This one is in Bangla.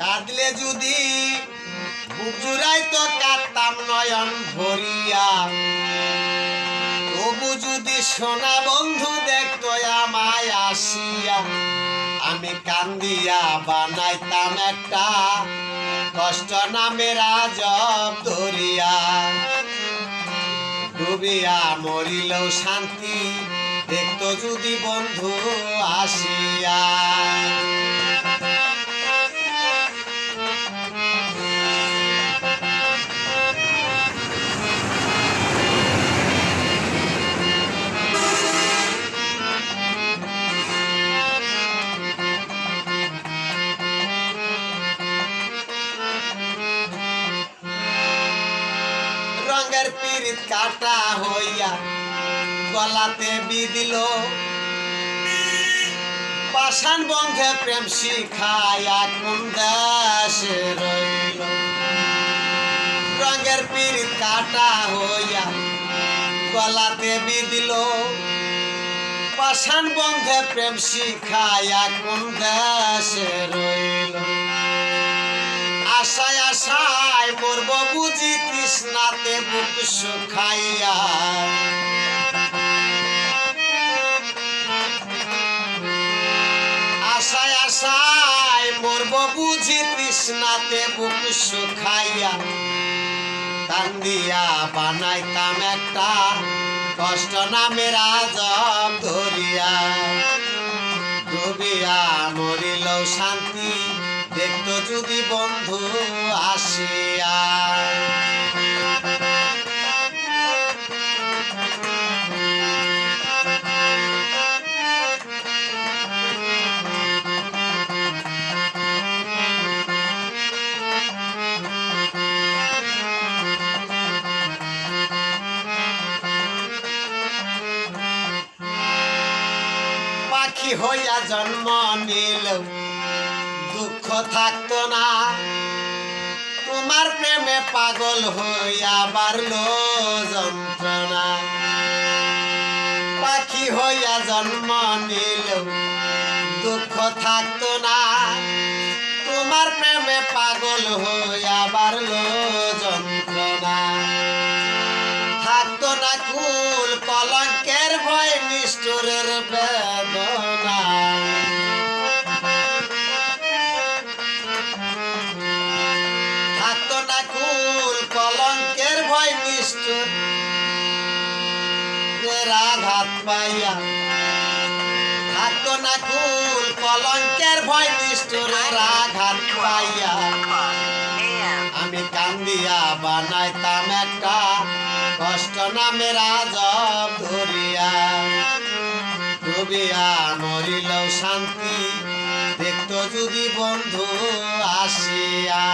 কাঁদলে যদি বুক তো কাঁদতাম নয়ন ভরিয়া। তবু যদি সোনা বন্ধু দেখতো আমায় আসিয়া, আমি কান্দিয়া বানাইতাম একটা কষ্ট নামের আজব দরিয়া ডুবিয়া মরিলেও শান্তি দেখতো যদি বন্ধু আসিয়া। রঙের পিরিত কাটা হইয়া গলাতে বিদিল পাষাণ বন্ধে প্রেম শিখায়া কোন দেশে রইল। রঙের পিরিত কাটা হইয়া গলাতে বিদিল পাষাণ বন্ধে প্রেম শিখায়া কোন দেশে আশায় আশায় মরব বুঝি তৃষ্ণাতে বুক শুকাইয়া। আশায় আশায় মরব বুঝি তৃষ্ণাতে বুক শুকাইয়া। কান্দিয়া বানাইতাম একটা কষ্ট নামের আজব ধরিয়া। ডুবিয়া মরিলেও শান্তি দেখতো যদি বন্ধু আসিয়া। পাখি হইয়া জন্ম নিলেও দুঃখ থাকতো না। তোমার প্রেমে পাগল হইয়া বাড়লো যন্ত্রণা। পাখি হইয়া জন্ম নিলেও দুঃখ থাকতো না। তোমার প্রেমে পাগল হইয়া বাড়লো যন্ত্রণা। থাকতো না কুল, কলঙ্কের ভয়, নিষ্ঠুরের বেদনা নিষ্ঠুর পাইয়া না কুল কলঙ্কের ভয় আঘাত পাইয়া আমি কান্দিয়া বানাইতাম একটা কষ্ট নামের আজব ধরিয়া ডুবিয়া মরিলেও শান্তি দেখতো যদি বন্ধু আসিয়া